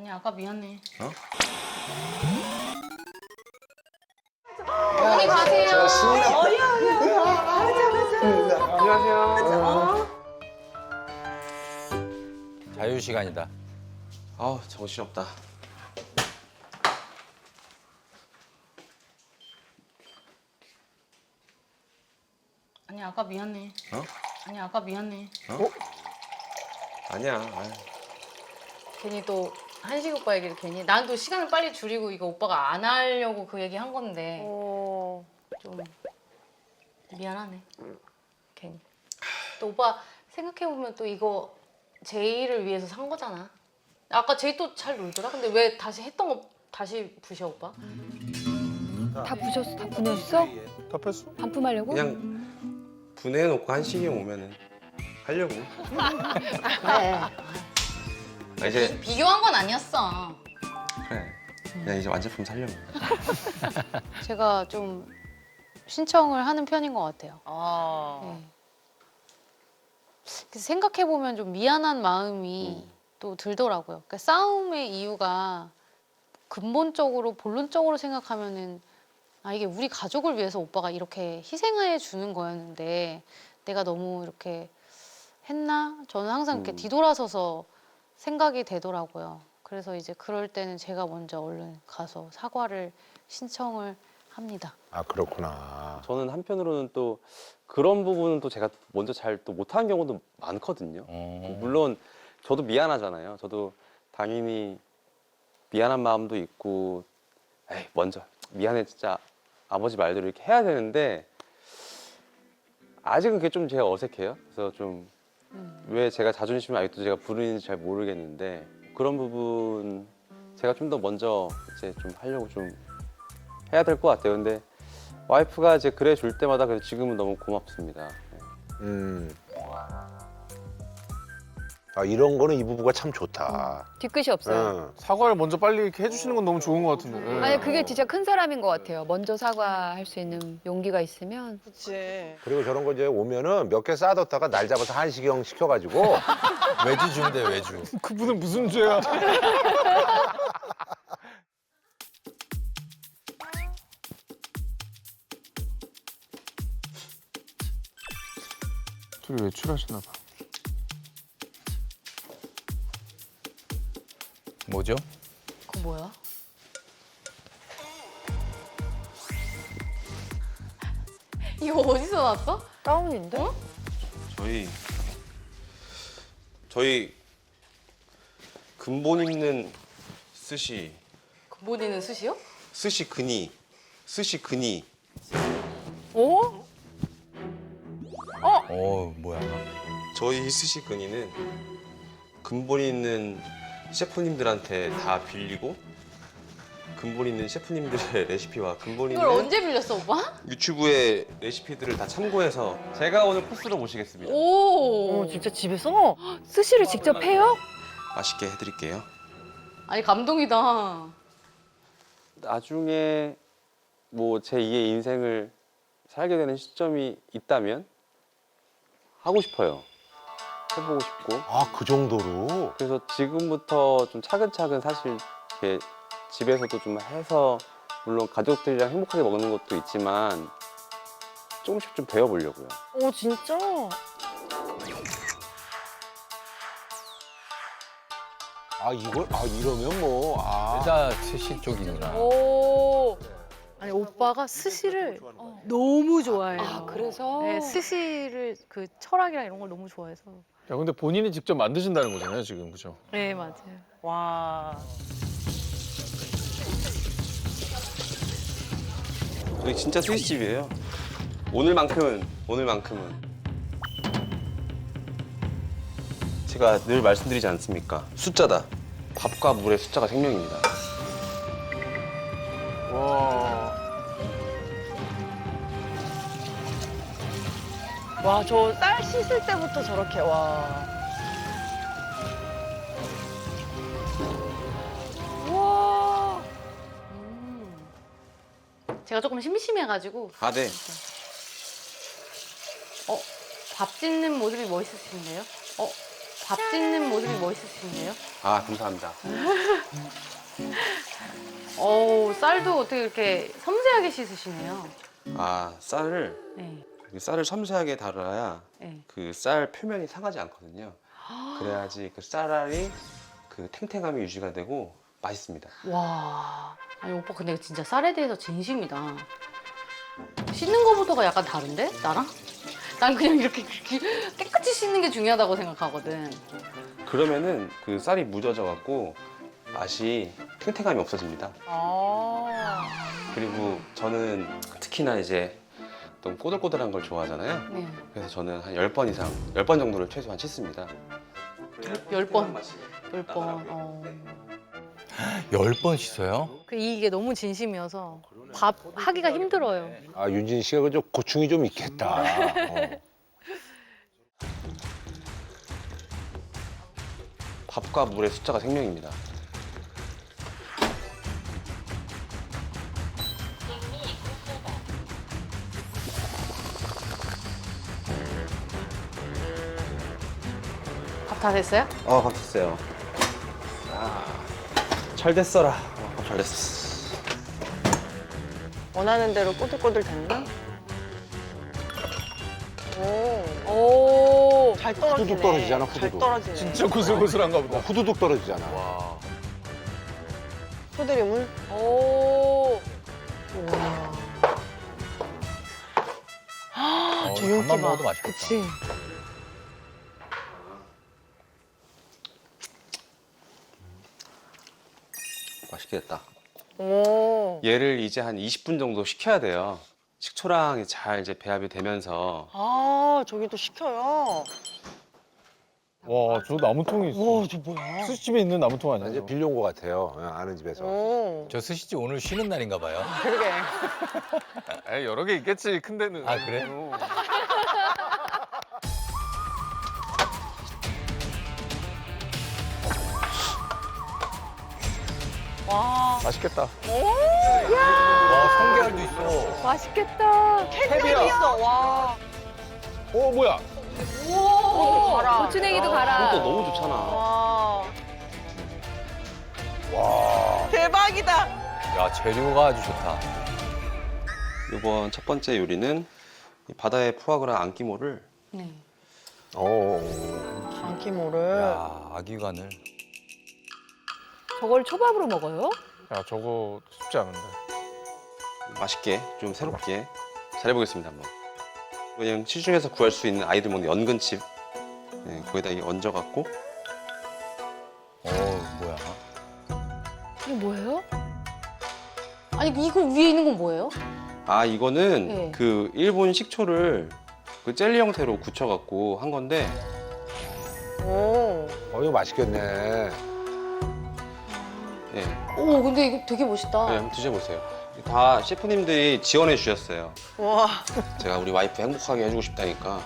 아니 아까 미안해. 어? 어머니 가세요. 자유 시간이다. 아우 정신없다. 아니 아까 미안해. 어? 아니 아까 미안해. 아니야. 아유. 괜히 또 한식 오빠 얘기를 괜히 난 또 시간을 빨리 줄이고 이거 오빠가 안 하려고 그 얘기 한 건데 어. 좀 미안하네. 괜히. 또 오빠 생각해 보면 또 이거 제이를 위해서 산 거잖아. 아까 제이 또 잘 놀더라. 근데 왜 다시 했던 거 다시 부셔 오빠? 다 부셨어? 다 보내줬어? 답했어? 반품하려고? 그냥 분해놓고 한식이 오면은 하려고. 그 래. 아, 이제 비교한 건 아니었어. 그래. 그냥 이제 완제품 살려고. 제가 좀 신청을 하는 편인 것 같아요. 아. 네. 그래서 생각해 보면 좀 미안한 마음이 음. 또 들더라고요. 그러니까 싸움의 이유가 근본적으로 본론적으로 생각하면은 아 이게 우리 가족을 위해서 오빠가 이렇게 희생해 주는 거였는데 내가 너무 이렇게 했나? 저는 항상 이렇게 음. 뒤돌아서서 생각이 되더라고요. 그래서 이제 그럴 때는 제가 먼저 얼른 가서 사과를 신청을 합니다. 아 그렇구나. 저는 한편으로는 또 그런 부분은 또 제가 먼저 잘 또 못하는 경우도 많거든요. 어. 물론 저도 미안하잖아요. 저도 당연히 미안한 마음도 있고, 에이 먼저 미안해 진짜 아버지 말대로 이렇게 해야 되는데 아직은 그게 좀 제가 어색해요. 그래서 좀 왜 음. 제가 자존심을 아직도 제가 부르는지 잘 모르겠는데 그런 부분 제가 좀 더 먼저 이제 좀 하려고 좀 해야 될 것 같아요. 근데 와이프가 이제 그래 줄 때마다 그래서 지금은 너무 고맙습니다. 네. 음. 아 이런 거는 이 부부가 참 좋다. 뒤끝이 없어요. 응. 사과를 먼저 빨리 이렇게 해주시는 건 너무 좋은 것 같은데. 예. 아니 그게 진짜 큰 사람인 것 같아요. 먼저 사과할 수 있는 용기가 있으면 그리고 저런 거 이제 오면은 몇개 쌓아뒀다가 날 잡아서 한식형 시켜가지고 외주 돼 외주. 그분은 무슨 죄야? 둘이 외출하셨나 봐. 뭐죠? 그거 뭐야? 이거 어디서 났어? 다운인데? 저희 저희 근본 있는 스시 근본이는 숯이요? 스시 근이 스시 근이 오? 어 뭐야? 저희 스시 근이는 근본 있는 셰프님들한테 다 빌리고 근본 있는 셰프님들의 레시피와 근본 이걸 있는 언제 빌렸어 오빠? 유튜브의 레시피들을 다 참고해서 제가 오늘 코스로 모시겠습니다. 오. 어 진짜 집에서 스시를 직접 해요? 맛있게 해드릴게요. 아니 감동이다. 나중에 뭐 제 2의 인생을 살게 되는 시점이 있다면 하고 싶어요. 해보고 싶고. 아 그 정도로 그래서 지금부터 좀 차근차근 사실 이렇게 집에서도 좀 해서 물론 가족들이랑 행복하게 먹는 것도 있지만 조금씩 좀 배워보려고요. 오 진짜? 아 이걸 아 이러면 뭐아 여자 스시 쪽이구나. 오. 아니 오빠가 스시를 너무 좋아해요. 아 그래서? 네, 스시를 그 철학이랑 이런 걸 너무 좋아해서. 야 근데 본인이 직접 만드신다는 거잖아요 지금 그죠? 네 맞아요. 와. 저희 진짜 스시집이에요. 오늘만큼은 오늘만큼은 제가 늘 말씀드리지 않습니까? 숫자다. 밥과 물의 숫자가 생명입니다. 와. 와, 저 쌀 씻을 때부터 저렇게, 와. 우와. 음. 제가 조금 심심해가지고 아 네. 어, 밥 짓는 모습이 멋있으신데요? 어, 밥 짓는 모습이 멋있으신데요? 아 감사합니다. 어우, 쌀도 어떻게 이렇게 섬세하게 씻으시네요. 아 쌀을 네. 쌀을 섬세하게 다뤄야 네. 그 쌀 표면이 상하지 않거든요. 그래야지 그 쌀알이 그 탱탱함이 유지가 되고 맛있습니다. 와. 아니, 오빠 근데 진짜 쌀에 대해서 진심이다. 씻는 거부터가 약간 다른데? 나랑? 난 그냥 이렇게 깨끗이 씻는 게 중요하다고 생각하거든. 그러면은 그 쌀이 무뎌져 갖고 맛이 탱탱함이 없어집니다. 아. 그리고 저는 특히나 이제 좀 꼬들꼬들한 걸 좋아하잖아요. 네. 그래서 저는 한 10번 이상, 10번 정도를 최소한 씻습니다. 열 번. 열 번. 어. 열 번 씻어요? 그 이게 너무 진심이어서 밥 하기가 힘들어요. 아 윤진 씨가 그좀 고충이 좀 있겠다. 어. 밥과 물의 숫자가 생명입니다. 다 됐어요? 어, 밥 됐어요. 아, 잘 됐어라. 어, 밥잘 됐어. 원하는 대로 꼬들꼬들 됐나? 오. 오. 잘 떨어지네. 후두둑 떨어지잖아, 잘 후두둑. 떨어지네. 진짜 고슬고슬한가 어, 보다. 후두둑 떨어지잖아. 와. 소들이물. 오. 어, 저 윤기 맛있겠다. 그치. 맛있게 됐다. 오. 얘를 이제 한 20분 정도 식혀야 돼요. 식초랑 잘 이제 배합이 되면서 아, 저기도 시켜요. 와, 저 나무통이 있어. 와, 저 뭐야? 수집에 있는 나무통 나 아니야? 이제? 빌려온 것 같아요. 어, 아는 집에서. 오. 저 스시집 오늘 쉬는 날인가 봐요. 그러게. 에이, 여러 개 있겠지, 큰 데는. 아, 그래? 어. 와. 맛있겠다. 와, 성게알도 있어. 맛있겠다. 캔디 있어. 와. 어, 뭐야? 오. 가라. 고추냉이도 또 가라. 너무 좋잖아. 와. 와. 대박이다. 야, 재료가 아주 좋다. 이번 첫 번째 요리는 이 바다의 푸아그라 안기모를 네. 어. 안기모를. 야, 아기관을. 저걸 초밥으로 먹어요? 야, 저거 쉽지 않은데. 맛있게 좀 새롭게 잘해보겠습니다 한번. 그냥 시중에서 구할 수 있는 아이들 먹는 연근칩 네, 거기다 이게 얹어갖고 어, 뭐야. 이게 뭐예요? 아니 이거 위에 있는 건 뭐예요? 아 이거는 네. 그 일본 식초를 그 젤리 형태로 굳혀갖고 한 건데 오. 어, 이거 맛있겠네. 예, 네, 오 근데 이거 되게 멋있다. 한번 드셔보세요. 다 셰프님들이 지원해 주셨어요. 와. 제가 우리 와이프 행복하게 해주고 싶다니까.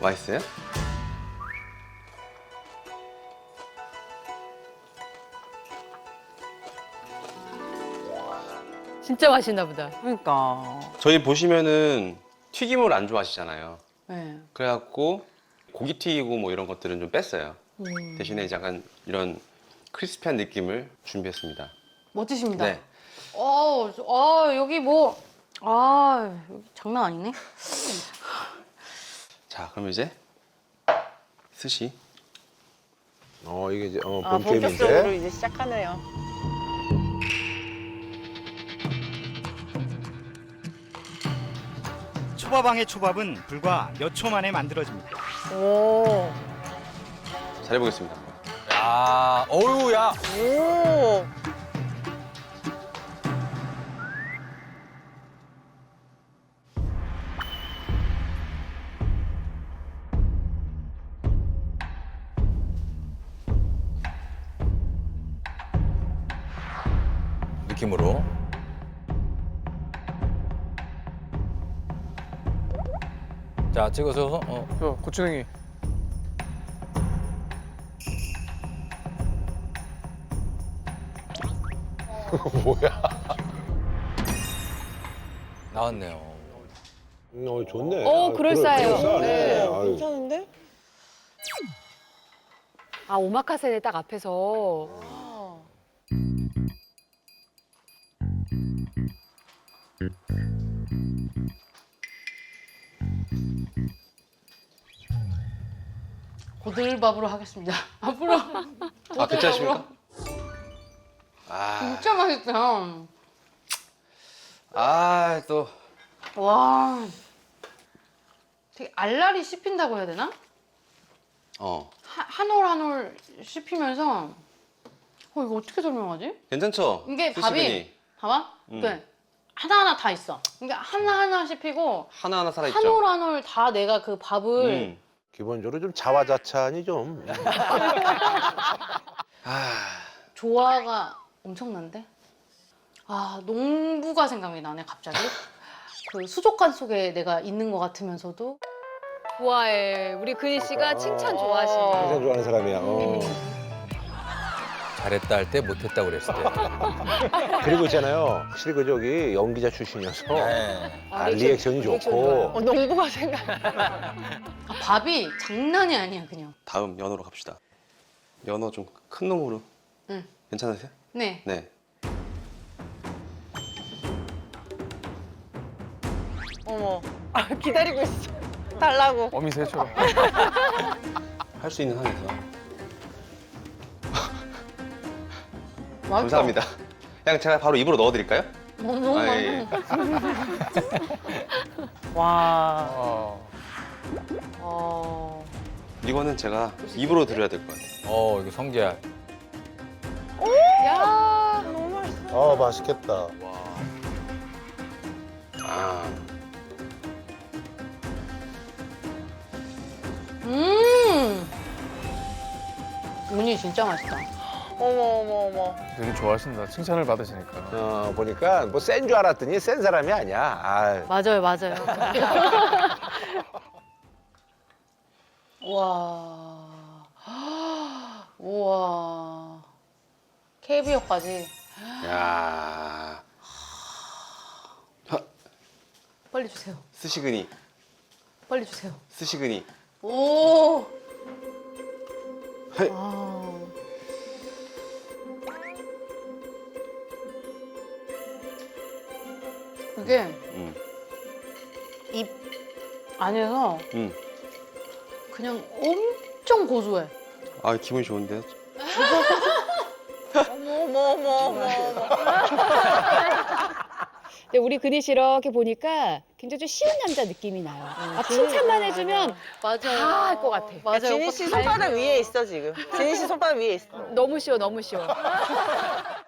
맛있어요? 진짜 맛있나 보다. 그러니까. 저희 보시면은 튀김을 안 좋아하시잖아요. 네. 그래갖고 고기 튀기고 뭐 이런 것들은 좀 뺐어요. 음. 대신에 약간 이런 크리스피한 느낌을 준비했습니다. 멋지십니다. 네. 어, 저- 아 여기 뭐, 아 여기 장난 아니네. 자, 그럼 이제 스시. 어, 이게 이제 어, 아, 본게임인데. 본격적으로 이제 시작하네요. 초밥왕의 초밥은 불과 몇 초 만에 만들어집니다. 오. 잘해보겠습니다. 야, 어우, 야. 오. 느낌으로. 자, 찍어서, 어, 저 고추냉이. 뭐야? 나왔네요. 음, 어, 좋네. 어, 아, 그럴싸해요. 그럴- 그럴싸하네. 네. 아유. 괜찮은데? 아 오마카세 딱 앞에서 고들밥으로 하겠습니다. 앞으로 아 괜찮으십니까? 아, 진짜 맛있다. 아, 또 와, 되게 알알이 씹힌다고 해야 되나? 어, 한 올 한 올 씹히면서 어 이거 어떻게 설명하지? 괜찮죠? 이게 스시근이 밥이 봐봐. 음. 그 하나 하나 다 있어. 그러니까 하나 하나 씹히고 하나하나 살아 한 있죠. 올한 올 다 내가 그 밥을 음. 기본적으로 좀 자화자찬이 좀. 아, 조화가 엄청난데? 아 농부가 생각이 나네 갑자기. 그 수족관 속에 내가 있는 것 같으면서도 좋아해. 우리 근희 씨가 칭찬 좋아하시네. 항상 좋아하는 사람이야. 어. 잘했다 할 때 못했다 그랬을 때. 그리고 있잖아요. 확실히 그 저기 연기자 출신이어서 네. 아, 리액션이 리액션 좋고. 어, 농부가 생각. 아, 밥이 장난이 아니야 그냥. 다음 연어로 갑시다. 연어 좀 큰 놈으로. 응. 괜찮으세요? 네. 네. 어머. 아, 기다리고 있어. 달라고. 어미새처럼. 할 수 있는 한에서. 감사합니다. 그냥 제가 바로 입으로 넣어드릴까요? 너무 아, 예, 맛있어. 와. 어. 어. 이거는 제가 입으로 드려야 될 것 같아요. 어 이거 성게알. 야 너무 맛있어. 어, 맛있겠다. 아, 음. 운이 진짜 맛있다. 어머, 어머, 어머. 되게 좋아하신다. 칭찬을 받으시니까. 어, 보니까 뭐 센 줄 알았더니 센 사람이 아니야. 아, 맞아요, 맞아요. 와. 우와. 캐비어까지. 야, 빨리 주세요. 스시근이, 빨리 주세요. 스시근이. 오. 아. 이게 음, 입 안에서 음. 그냥 엄청 고소해. 아, 기분이 좋은데요? 근데 우리 근희 씨 이렇게 보니까 굉장히 좀 쉬운 남자 느낌이 나요. 아, 칭찬만 해주면 맞아요. 다 할 것 같아. 맞아요. 진희 씨 손바닥 위에 있어, 지금. 진희 씨 손바닥 위에 있어. 너무 쉬워, 너무 쉬워.